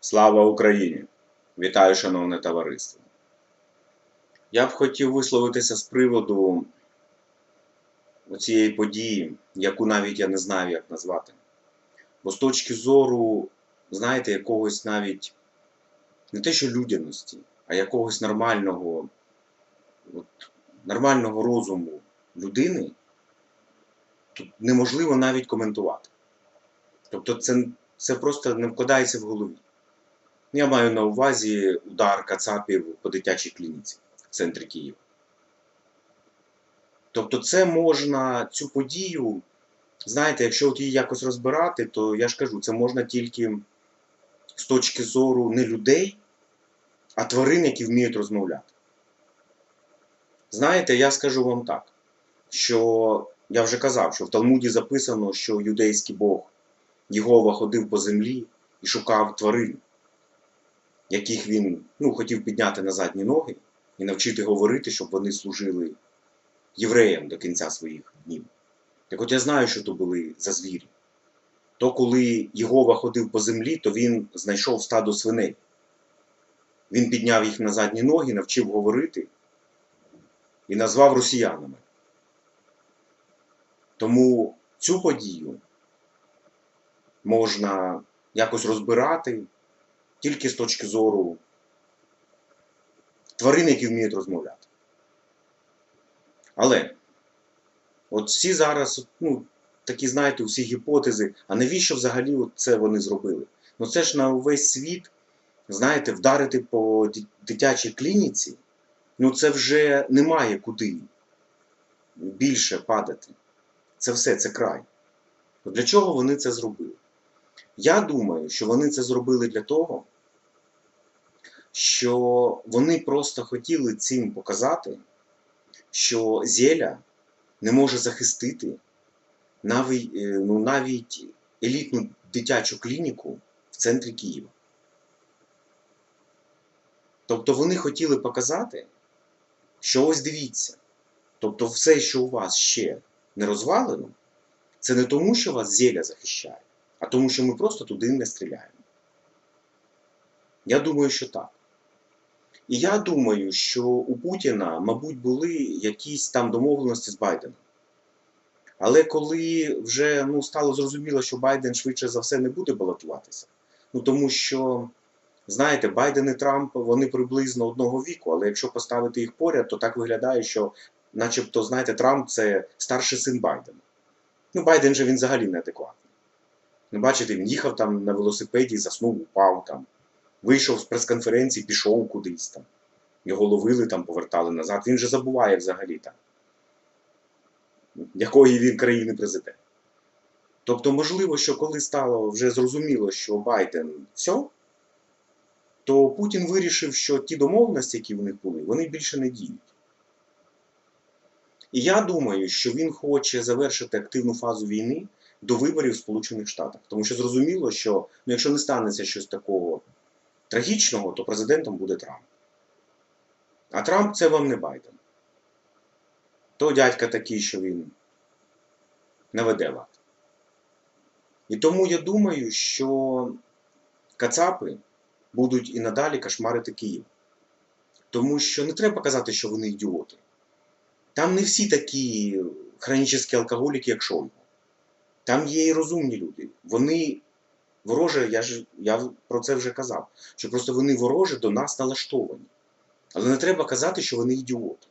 Слава Україні! Вітаю, шановне товариство. Я б хотів висловитися з приводу цієї події, яку навіть я не знаю, як назвати. Бо з точки зору, знаєте, якогось навіть не те, що людяності, а якогось нормального, от, нормального розуму людини, тут неможливо навіть коментувати. Тобто це, це просто не вкладається в голові. Я маю на увазі удар Кацапів по дитячій клініці в центрі Києва. Тобто, це можна, цю подію, знаєте, якщо от її якось розбирати, то я ж кажу, це можна тільки з точки зору не людей, а тварин, які вміють розмовляти. Знаєте, я скажу вам так, що я вже казав, що в Талмуді записано, що юдейський Бог Єгова ходив по землі і шукав тварин, яких він ну, хотів підняти на задні ноги і навчити говорити, щоб вони служили євреям до кінця своїх днів. Так от я знаю, що то були за звірі. То коли Єгова ходив по землі, то він знайшов стадо свиней. Він підняв їх на задні ноги, навчив говорити і назвав росіянами. Тому цю подію можна якось розбирати тільки з точки зору тварин, які вміють розмовляти. Але от всі зараз, ну, такі, знаєте, всі гіпотези, а навіщо взагалі це вони зробили? Ну це ж на увесь світ, знаєте, вдарити по дитячій клініці, ну це вже немає куди більше падати. Це все, це край. Для чого вони це зробили? Я думаю, що вони це зробили для того, що вони просто хотіли цим показати, що Зеля не може захистити навіть, е, ну, навіть елітну дитячу клініку в центрі Києва. Тобто вони хотіли показати, що ось дивіться. Тобто все, що у вас ще не розвалено, це не тому, що вас зеля захищає, а тому, що ми просто туди не стріляємо. Я думаю, що так. І я думаю, що у Путіна, мабуть, були якісь там домовленості з Байденом. Але коли вже ну, стало зрозуміло, що Байден швидше за все не буде балотуватися, ну тому що, знаєте, Байден і Трамп вони приблизно одного віку, але якщо поставити їх поряд, то так виглядає, що, начебто, знаєте, Трамп це старший син Байдена. Ну, Байден же він взагалі неадекватний. Ну, бачите, він їхав там на велосипеді, заснув, упав там, вийшов з прес-конференції, пішов кудись там. Його ловили там, повертали назад. Він же забуває взагалі там, якої він країни президент. Тобто, можливо, що коли стало вже зрозуміло, що Байден все, то Путін вирішив, що ті домовленості, які в них були, вони більше не діють. І я думаю, що він хоче завершити активну фазу війни до виборів в Сполучених Штатах. Тому що зрозуміло, що ну, якщо не станеться щось такого трагічного, то президентом буде Трамп. А Трамп це вам не Байден. То дядька такий, що він не веде лад. І тому я думаю, що Кацапи будуть і надалі кошмарити Київ. Тому що не треба казати, що вони ідіоти. Там не всі такі хронічні алкоголіки, як Шойгу. Там є і розумні люди. Вони вороже, я ж я про це вже казав, що просто вони вороже до нас налаштовані. Але не треба казати, що вони ідіоти.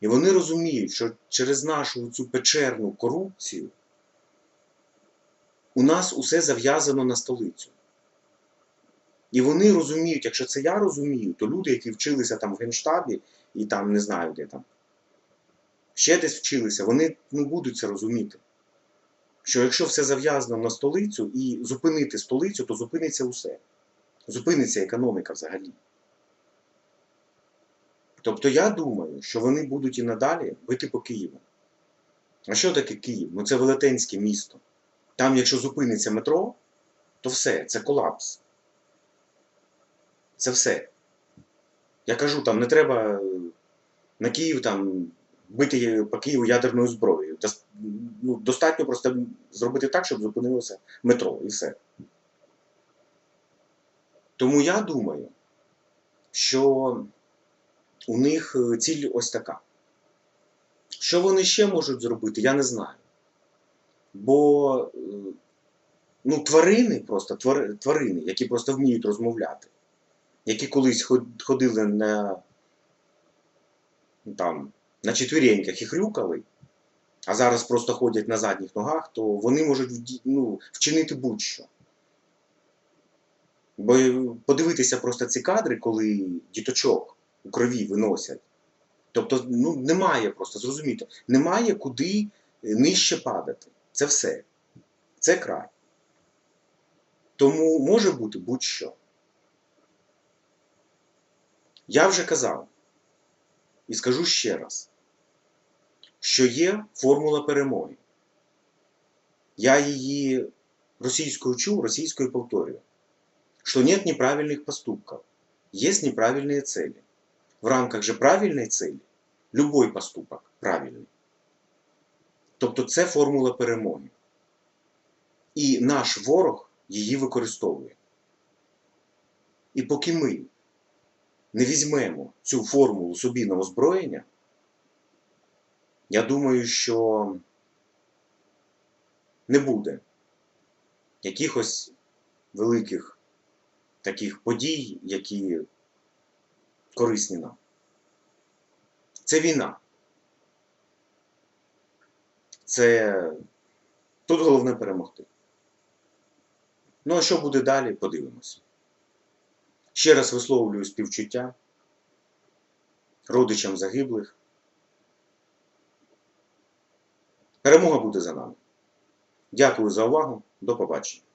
І вони розуміють, що через нашу цю печерну корупцію у нас усе зав'язано на столицю. І вони розуміють, якщо це я розумію, то люди, які вчилися там в Генштабі і там не знаю де там, ще десь вчилися, вони не будуть це розуміти. Що якщо все зав'язано на столицю і зупинити столицю, то зупиниться усе. Зупиниться економіка взагалі. Тобто я думаю, що вони будуть і надалі бити по Києву. А що таке Київ? Ну це велетенське місто. Там, якщо зупиниться метро, то все, це колапс. Це все. Я кажу, там не треба на Київ там бити по Києву ядерною зброєю. Ну, достатньо просто зробити так, щоб зупинилося метро і все. Тому я думаю, що у них е, ціль ось така. Що вони ще можуть зробити, я не знаю. Бо е, ну, тварини, просто тварини, які просто вміють розмовляти, які колись ходили на, там, на четвіреньках і хрюкали, а зараз просто ходять на задніх ногах, то вони можуть ну, вчинити будь-що. Бо подивитися просто ці кадри, коли діточок у крові виносять. Тобто, ну, немає просто, зрозумійте, немає куди е, нижче падати. Це все. Це край. Тому може бути будь-що. Я вже казав і скажу ще раз, що є формула перемоги. Я її російською чув, російською повторюю, що нет неправильных поступков, есть неправильные цели. В рамках же правильной цели любой поступок правильний. Тобто це формула перемоги. І наш ворог її використовує. І поки ми не візьмемо цю формулу собі на озброєння, я думаю, що не буде якихось великих таких подій, які корисні нам. Це війна. Це тут головне перемогти. Ну а що буде далі, подивимося. Ще раз висловлюю співчуття родичам загиблих. Перемога буде за нами. Дякую за увагу. До побачення.